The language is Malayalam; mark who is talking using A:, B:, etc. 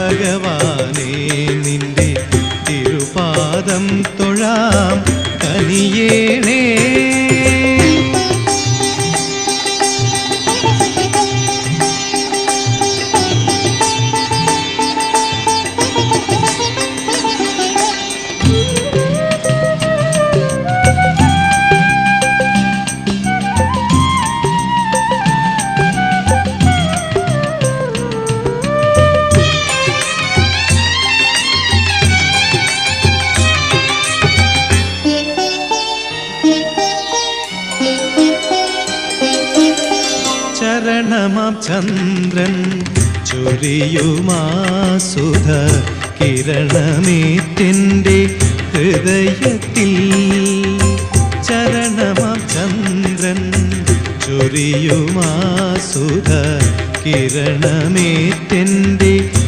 A: ഭഗവാനേ നിന്റെ തിരുപാദം തൊഴാം കനിയേണേ. ചരണമാം ചന്ദ്രൻ. ചൊരിയുമാസുധ കിരണമേറ്റെന്റെ ഹൃദയത്തിൽ. ചരണമാം ചന്ദ്രൻ. ചൊരിയുമാസുധ കിരണമേറ്റെന്റെ